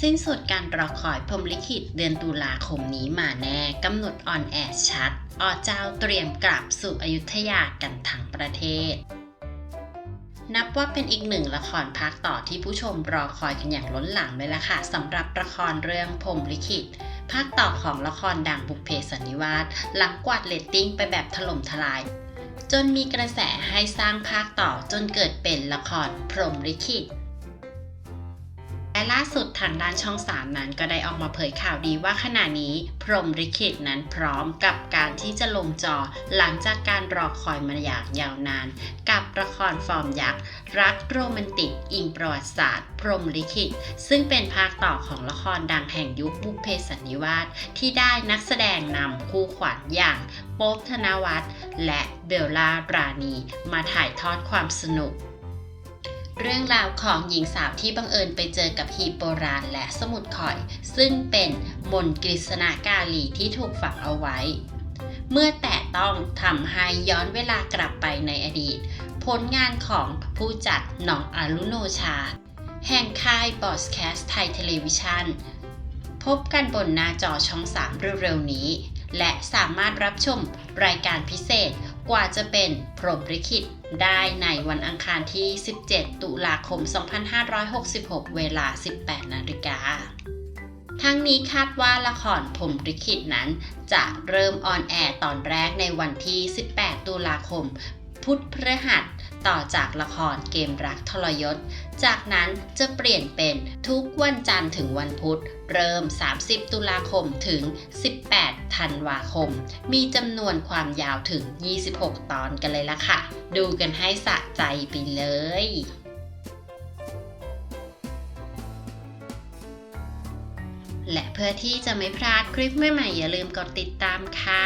สิ้นสุดการรอคอยพรมลิขิตเดือนตุลาคมนี้มาแน่กำหนดออนแอร์ชัดอเจ้าเตรียมกลับสู่อยุธยากันทั้งประเทศ นับว่าเป็นอีกหนึ่งละครภาคต่อที่ผู้ชมรอคอยกันอย่างล้นหลามเลยล่ะค่ะสำหรับละครเรื่องพรมลิขิตภาคต่อของละครดังบุพเพสันนิวาสหลังกวาดเรตติ้งไปแบบถล่มทลาย จนมีกระแสให้สร้างภาคต่อจนเกิดเป็นละครพรมลิขิต ละล่าสุดทางด้านช่อง 3 นั้นก็ได้ออกมาเผยข่าวดีว่าขณะนี้ พรมลิขิตนั้นพร้อมกับการที่จะลงจอหลังจากการรอคอยมาอย่างยาวนาน กับละครฟอร์มยักษ์ รักโรแมนติก อิงประวัติศาสตร์ พรมลิขิต ซึ่งเป็นภาคต่อของละครดังแห่งยุคบุพเพสันนิวาสที่ได้นักแสดงนำคู่ขวัญอย่างโป๊บธนวัฒน์และเบลล่ารานีมาถ่ายทอดความสนุก เรื่องราวของหญิงสาวที่บังเอิญไปเจอกับหีบโบราณและสมุดข่อย ซึ่งเป็นมนต์กฤษณากาลีที่ถูกฝังเอาไว้ เมื่อแต่ต้องทำให้ย้อนเวลากลับไปในอดีต ผลงานของผู้จัดหนองอารุโนชา แห่งค่ายบอสแคสไทยเทเลวิชันพบกันบนหน้าจอช่อง 3 เร็วๆนี้ และสามารถรับชมรายการพิเศษกว่าจะเป็นพรหมลิขิต ได้ในวันอังคารที่ 17 ตุลาคม 2566 เวลา 18 นาฬิกาทั้งนี้คาดว่าละครผมริขิตนั้น จะเริ่มออนแอร์ตอนแรกในวันที่ 18 ตุลาคม พุธพฤหัส ต่อจากละครเกมรักทรยศ จากนั้นจะเปลี่ยนเป็นทุกวันจันทร์ถึงวันพุธ เริ่ม 30 ตุลาคมถึง 18 ธันวาคม มีจำนวนความยาวถึง 26 ตอนกันเลยละค่ะ ดูกันให้สะใจไปเลยและเพื่อที่จะไม่พลาดคลิปใหม่ๆอย่าลืมกดติดตามค่ะ